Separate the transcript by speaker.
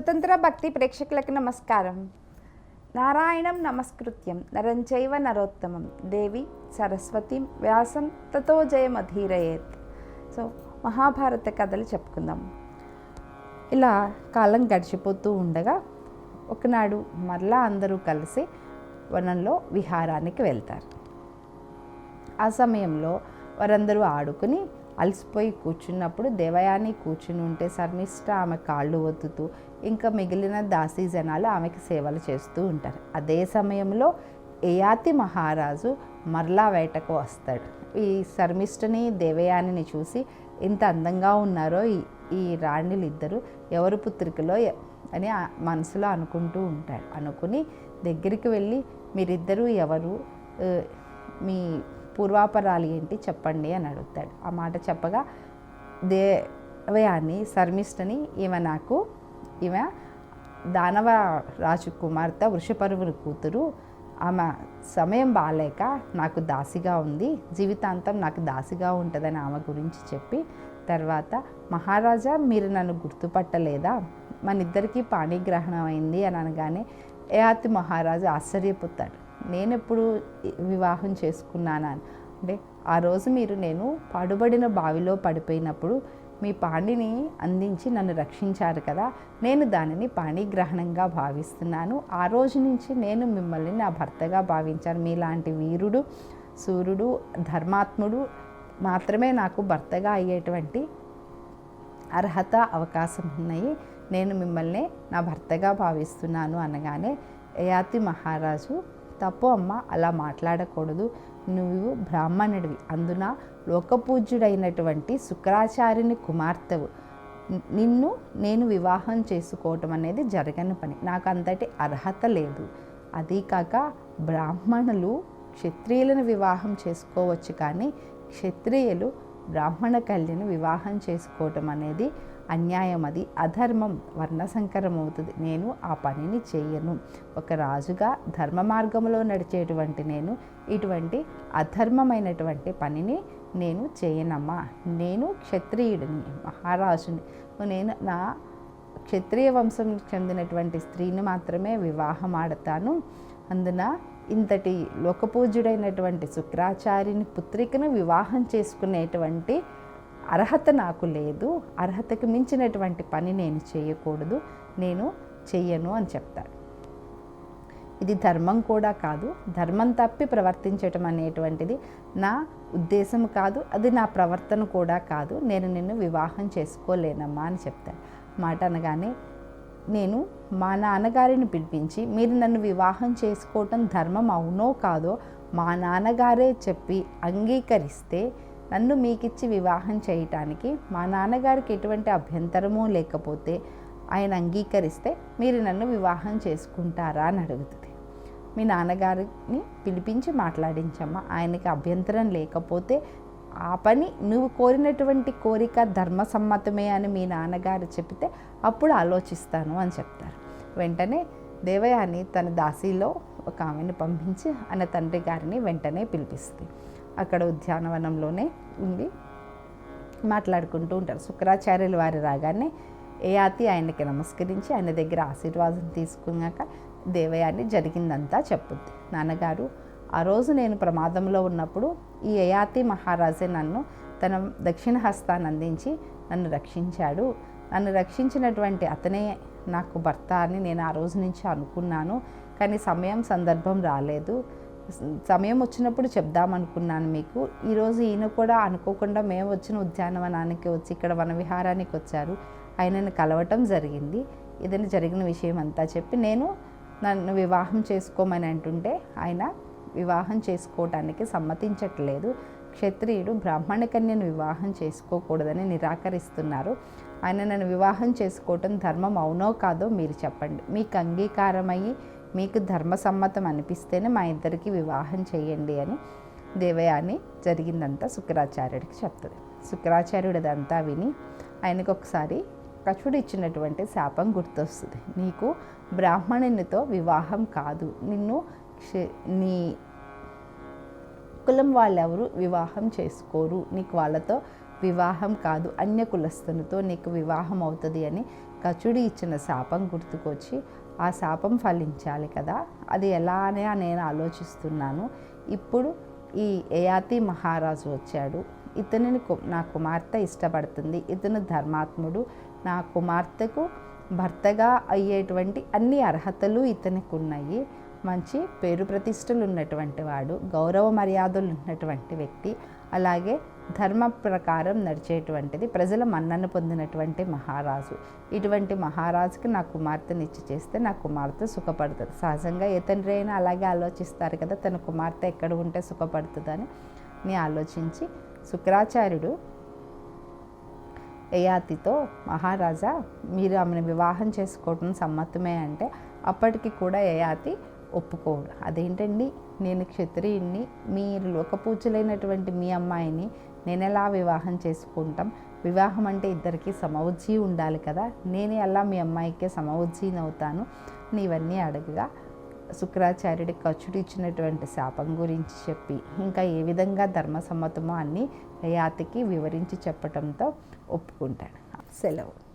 Speaker 1: స్వతంత్ర భక్తి ప్రేక్షకులకు నమస్కారం. నారాయణం నమస్కృత్యం. నరంచైవ నరోత్తమం. దేవి సరస్వతి వ్యాసం తతో జయమధీరయేత్. సో మహాభారత కథలు చెప్పుకుందాం. ఇలా కాలం గడిచిపోతూ ఉండగా ఒకనాడు మరలా అందరూ కలిసి వనంలో విహారానికి వెళ్తారు. ఆ సమయంలో వారందరూ ఆడుకుని అలసిపోయి కూర్చున్నప్పుడు దేవయాని కూర్చుని ఉంటే శర్మిష్ట ఆమె కాళ్ళు ఒత్తుతూ ఇంకా మిగిలిన దాసీ జనాలు ఆమెకి సేవలు చేస్తూ ఉంటారు. అదే సమయంలో ఏయాతి మహారాజు మరలా వేటకు వస్తాడు. ఈ శర్మిష్ఠని దేవయానిని చూసి ఇంత అందంగా ఉన్నారో ఈ ఈ రాణిలు ఇద్దరు ఎవరు పుత్రికలో అని మనసులో అనుకుంటూ ఉంటాడు అనుకుని దగ్గరికి వెళ్ళి మీరిద్దరూ ఎవరు? మీ పూర్వాపరాలు ఏంటి చెప్పండి అని అడుగుతాడు. ఆ మాట చెప్పగా దేవయాన్ని శర్మిష్ఠని ఈమె నాకు ఈమె దానవ రాజు కుమార్తె వృషపరువుని కూతురు ఆమె సమయం బాగాలేక నాకు దాసిగా ఉంది జీవితాంతం నాకు దాసిగా ఉంటుందని ఆమె గురించి చెప్పి తర్వాత మహారాజా మీరు నన్ను గుర్తుపట్టలేదా? మన ఇద్దరికీ పాణిగ్రహణం అయింది అని అనగానే ఏఆతి మహారాజు ఆశ్చర్యపోతాడు. నేను ఎప్పుడు వివాహం చేసుకున్నానా అంటే ఆ రోజు మీరు నేను పడుబడిన బావిలో పడిపోయినప్పుడు మీ పాణిని అందించి నన్ను రక్షించారు కదా నేను దానిని పాణిగ్రహణంగా భావిస్తున్నాను. ఆ రోజు నుంచి నేను మిమ్మల్ని నా భర్తగా భావించాను. మీలాంటి వీరుడు సూర్యుడు ధర్మాత్ముడు మాత్రమే నాకు భర్తగా అయ్యేటువంటి అర్హత అవకాశం ఉన్నాయి. నేను మిమ్మల్ని నా భర్తగా భావిస్తున్నాను అనగానే యయాతి మహారాజు తప్పు అమ్మ అలా మాట్లాడకూడదు. నువ్వు బ్రాహ్మణుడివి అందున లోకపూజ్యుడైనటువంటి శుక్రాచార్యుని కుమార్తెవు. నిన్ను నేను వివాహం చేసుకోవటం అనేది జరగని పని. నాకు అంతటి అర్హత లేదు. అదీ కాక బ్రాహ్మణులు క్షత్రియులను వివాహం చేసుకోవచ్చు కానీ క్షత్రియులు బ్రాహ్మణ కళ్యను వివాహం చేసుకోవటం అనేది అన్యాయం అది. అధర్మం వర్ణసంకరం అవుతుంది నేను ఆ పనిని చేయను. ఒక రాజుగా ధర్మ మార్గంలో నడిచేటువంటి నేను ఇటువంటి అధర్మమైనటువంటి పనిని నేను చేయనమ్మా. నేను క్షత్రియుడిని మహారాజుని. నేను నా క్షత్రియ వంశం చెందినటువంటి స్త్రీని మాత్రమే వివాహం ఆడతాను అందున ఇంతటి లోకపూజ్యుడైనటువంటి శుక్రాచార్యుని పుత్రికను వివాహం చేసుకునేటువంటి అర్హత నాకు లేదు అర్హతకు మించినటువంటి పని నేను చేయకూడదు నేను చెయ్యను అని చెప్తాడు. ఇది ధర్మం కూడా కాదు ధర్మం తప్పి ప్రవర్తించటం అనేటువంటిది నా ఉద్దేశం కాదు అది నా ప్రవర్తన కూడా కాదు నేను నిన్ను వివాహం చేసుకోలేనమ్మా అని చెప్తాడు. మాట అనగానే నేను మా నాన్నగారిని పిలిపించి మీరు నన్ను వివాహం చేసుకోవటం ధర్మం అవునో కాదో మా నాన్నగారే చెప్పి అంగీకరిస్తే నన్ను మీకిచ్చి వివాహం చేయటానికి మా నాన్నగారికి ఎటువంటి అభ్యంతరమూ లేకపోతే ఆయన అంగీకరిస్తే మీరు నన్ను వివాహం చేసుకుంటారా అని అడుగుతుంది. మీ నాన్నగారిని పిలిపించి మాట్లాడించమ్మా ఆయనకి అభ్యంతరం లేకపోతే ఆ పని నువ్వు కోరినటువంటి కోరిక ధర్మసమ్మతమే అని మీ నాన్నగారు చెప్తే అప్పుడు ఆలోచిస్తాను అని చెప్తారు. వెంటనే దేవయాని తన దాసిలో ఒక ఆమెను పంపించి ఆయన తండ్రి గారిని వెంటనే పిలిపిస్తుంది. అక్కడ ఉద్యానవనంలోనే ఉండి మాట్లాడుకుంటూ ఉంటారు. శుక్రాచార్యులు వారు రాగానే ఏయాతి ఆయనకి నమస్కరించి ఆయన దగ్గర ఆశీర్వాదం తీసుకున్నాక దేవయాని జరిగిందంతా చెప్పుద్ది. నాన్నగారు ఆ రోజు నేను ప్రమాదంలో ఉన్నప్పుడు ఈ యయాతి మహారాజే నన్ను తన దక్షిణ హస్తాన్ని అందించి నన్ను రక్షించాడు. నన్ను రక్షించినటువంటి అతనే నాకు భర్త అని నేను ఆ రోజు నుంచి అనుకున్నాను. కానీ సమయం సందర్భం రాలేదు. సమయం వచ్చినప్పుడు చెప్దామనుకున్నాను మీకు. ఈరోజు ఈయన కూడా అనుకోకుండా మేము వచ్చిన ఉద్యానవనానికి వచ్చి ఇక్కడ వన విహారానికి వచ్చారు. ఆయనను కలవటం జరిగింది. ఇదని జరిగిన విషయం అంతా చెప్పి నేను నన్ను వివాహం చేసుకోమని అంటుంటే ఆయన వివాహం చేసుకోవటానికి సమ్మతించట్లేదు. క్షత్రియుడు బ్రాహ్మణ కన్యను వివాహం చేసుకోకూడదని నిరాకరిస్తున్నారు. ఆయన నన్ను వివాహం చేసుకోవటం ధర్మం అవునో కాదో మీరు చెప్పండి. మీకు అంగీకారమయ్యి మీకు ధర్మసమ్మతం అనిపిస్తేనే మా ఇద్దరికి వివాహం చేయండి అని దేవయాని జరిగిందంతా శుక్రాచార్యుడికి చెప్తుంది. శుక్రాచార్యుడు అదంతా విని ఆయనకు ఒకసారి కచుడు ఇచ్చినటువంటి శాపం గుర్తొస్తుంది. నీకు బ్రాహ్మణునితో వివాహం కాదు. నిన్ను నీ కులం వాళ్ళెవరు వివాహం చేసుకోరు. నీకు వాళ్ళతో వివాహం కాదు. అన్య కులస్తునితో నీకు వివాహం అవుతుంది అని కచుడి ఇచ్చిన శాపం గుర్తుకొచ్చి ఆ శాపం ఫలించాలి కదా. అది ఎలా అని నేను ఆలోచిస్తున్నాను. ఇప్పుడు ఈ యయాతి మహారాజు వచ్చాడు. ఇతనిని నా కుమార్తె ఇష్టపడుతుంది. ఇతను ధర్మాత్ముడు. నా కుమార్తెకు భర్తగా అయ్యేటువంటి అన్ని అర్హతలు ఇతనికి ఉన్నాయి మంచి పేరు ప్రతిష్టలు ఉన్నటువంటి వాడు గౌరవ మర్యాదలు ఉన్నటువంటి వ్యక్తి. అలాగే ధర్మ ప్రకారం నడిచేటువంటిది ప్రజల మన్నన పొందినటువంటి మహారాజు. ఇటువంటి మహారాజుకి నా కుమార్తెని ఇచ్చి చేస్తే నా కుమార్తె సుఖపడుతుంది. సహజంగా ఏ తండ్రి అయినా అలాగే ఆలోచిస్తారు కదా తన కుమార్తె ఎక్కడ ఉంటే సుఖపడుతుందని ని ఆలోచించి శుక్రాచార్యుడు యయాతితో మహారాజా మీరు ఆమెను వివాహం చేసుకోవటం సమ్మతమే అంటే అప్పటికి కూడా యయాతి ఒప్పుకోడు. అదేంటండి? నేను క్షత్రియుణ్ణి మీరు లోకపూజలైనటువంటి మీ అమ్మాయిని నేను ఎలా వివాహం చేసుకుంటాం? వివాహం అంటే ఇద్దరికి సమవుజ్జీ ఉండాలి కదా. నేను ఎలా మీ అమ్మాయికే సమవుజ్జీని అవుతాను నీవన్నీ అడగగా. శుక్రాచార్యుడి ఖర్చుడు ఇచ్చినటువంటి శాపం గురించి చెప్పి ఇంకా ఏ విధంగా ధర్మసమ్మతమో అన్నీ యయాతికి వివరించి చెప్పడంతో ఒప్పుకుంటాడు. సెలవు.